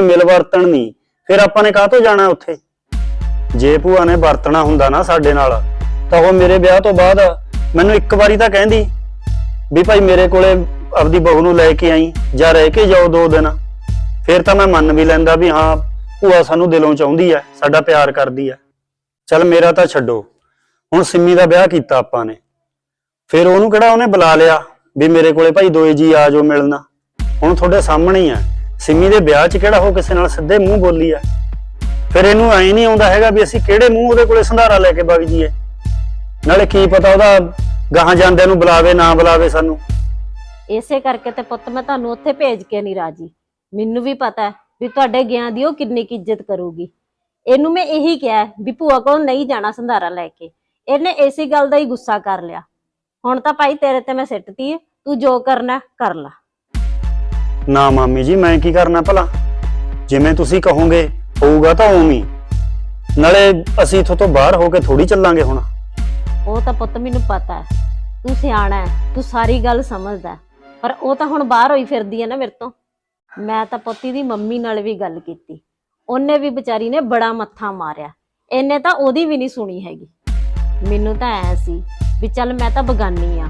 ਮਿਲ ਵਰਤਣ ਨਹੀਂ, ਫਿਰ ਆਪਾਂ ਨੇ ਕਾਹ ਤੋਂ ਜਾਣਾ ਉੱਥੇ? ਜੇ ਭੂਆ ਨੇ ਵਰਤਣਾ ਹੁੰਦਾ ਨਾ ਸਾਡੇ ਨਾਲ, ਤਾਂ ਉਹ ਮੇਰੇ ਵਿਆਹ ਤੋਂ ਬਾਅਦ ਮੈਨੂੰ ਇੱਕ ਵਾਰੀ ਤਾਂ ਕਹਿੰਦੀ ਵੀ ਭਾਈ ਮੇਰੇ ਕੋਲੇ ਆਪਦੀ ਬਹੂ ਨੂੰ ਲੈ ਕੇ ਆਈ ਜਾਂ ਰਹਿ ਕੇ ਜਾਓ ਦੋ ਦਿਨ। ਫਿਰ ਤਾਂ ਮੈਂ ਮੰਨ ਵੀ ਲੈਂਦਾ ਵੀ ਹਾਂ, ਭੂਆ ਸਾਨੂੰ ਦਿਲੋਂ ਚਾਹੁੰਦੀ ਹੈ, ਸਾਡਾ ਪਿਆਰ ਕਰਦੀ ਹੈ। ਚੱਲ ਮੇਰਾ ਤਾਂ ਛੱਡੋ, ਹੁਣ ਸਿੰਮੀ ਦਾ ਵਿਆਹ ਕੀਤਾ ਆਪਾਂ ਨੇ। ਫਿਰ ਉਹਨੂੰ ਕਿਹੜਾ ਉਹਨੇ ਬੁਲਾ ਲਿਆ ਵੀ ਮੇਰੇ ਕੋਲੇ ਭਾਈ ਦੋਏ ਜੀ ਆ ਜਾਓ ਮਿਲਣਾ। ਹੁਣ ਤੁਹਾਡੇ ਸਾਹਮਣੇ ਹੀ ਆ। ਸਿੰਮੀ ਦੇ ਵਿਆਹ 'ਚ ਕਿਹੜਾ ਉਹ ਕਿਸੇ ਨਾਲ ਸਿੱਧੇ ਮੂੰਹ ਬੋਲੀ ਆ? ਫਿਰ ਇਹਨੂੰ ਐਂ ਨਹੀਂ ਆਉਂਦਾ ਹੈਗਾ ਵੀ ਅਸੀਂ ਕਿਹੜੇ ਮੂੰਹ ਉਹਦੇ ਕੋਲੇ ਸੰਧਾਰਾ ਲੈ ਕੇ ਵਗ ਜੀਏ ਨਾਲੇ ਕੀ ਪਤਾ ਉਹਦਾ ਗਾਹਾਂ ਜਾਂਦਿਆਂ ਨੂੰ ਬੁਲਾਵੇ, ਨਾ ਬੁਲਾਵੇ ਸਾਨੂੰ। ਇਸੇ ਕਰਕੇ ਤੇ ਪੁੱਤ ਮੈਂ ਤੁਹਾਨੂੰ ਉੱਥੇ ਭੇਜ ਕੇ ਨਹੀਂ ਰਾਜੀ। ਮੈਨੂੰ ਵੀ ਪਤਾ ਹੈ ਵੀ ਤੁਹਾਡੇ ਗਿਆਂ ਦੀ ਉਹ ਕਿੰਨੀ ਕੁ ਇੱਜ਼ਤ ਕਰੂਗੀ। ਇਹਨੂੰ ਮੈਂ ਇਹੀ ਕਿਹਾ ਹੈ ਵੀ ਭੂਆ ਕੋਲ ਨਹੀਂ ਜਾਣਾ ਸੰਧਾਰਾ ਲੈ ਕੇ। ਇਹਨੇ ਇਸੇ ਗੱਲ ਦਾ ਹੀ ਗੁੱਸਾ ਕਰ ਲਿਆ। ਹੁਣ ਤਾਂ ਭਾਈ ਤੇਰੇ ਤੇ ਮੈਂ ਸਿੱਟਤੀ ਹੈ ਤੂੰ ਜੋ ਕਰਨਾ ਕਰ ਲੈ। ਨਾ ਮਾਮੀ ਜੀ, ਮੈਂ ਕੀ ਕਰਨਾ ਭਲਾ? ਜਿਵੇਂ ਤੁਸੀਂ ਕਹੋਗੇ, ਹੋਊਗਾ ਤਾਂ ਉਵੇਂ ਹੀ। ਨਾਲੇ ਅਸੀਂ ਇੱਥੋਂ ਤੋਂ ਬਾਹਰ ਹੋ ਕੇ ਥੋੜੀ ਚੱਲਾਂਗੇ ਹੁਣ। ਉਹ ਤਾਂ ਪੁੱਤ ਮੈਨੂੰ ਪਤਾ ਹੈ। ਤੂੰ ਸਿਆਣਾ ਹੈ, ਤੂੰ ਸਾਰੀ ਗੱਲ ਸਮਝਦਾ ਹੈ। ਪਰ ਉਹ ਤਾਂ ਹੁਣ ਬਾਹਰ ਹੋਈ ਫਿਰਦੀ ਹੈ ਨਾ ਮੇਰੇ ਤੋਂ। ਮੈਂ ਤਾਂ ਪੁੱਤੀ ਦੀ ਮੰਮੀ ਨਾਲ ਵੀ ਗੱਲ ਕੀਤੀ। ਉਹਨੇ ਵੀ ਵਿਚਾਰੀ ਨੇ ਬੜਾ ਮੱਥਾ ਮਾਰਿਆ। ਇਹਨੇ ਤਾਂ ਉਹਦੀ ਵੀ ਨਹੀਂ ਸੁਣੀ ਹੈਗੀ। ਮੈਨੂੰ ਤਾਂ ਐ ਸੀ ਵੀ ਚੱਲ ਮੈਂ ਤਾਂ ਬਗਾਨੀ ਆ।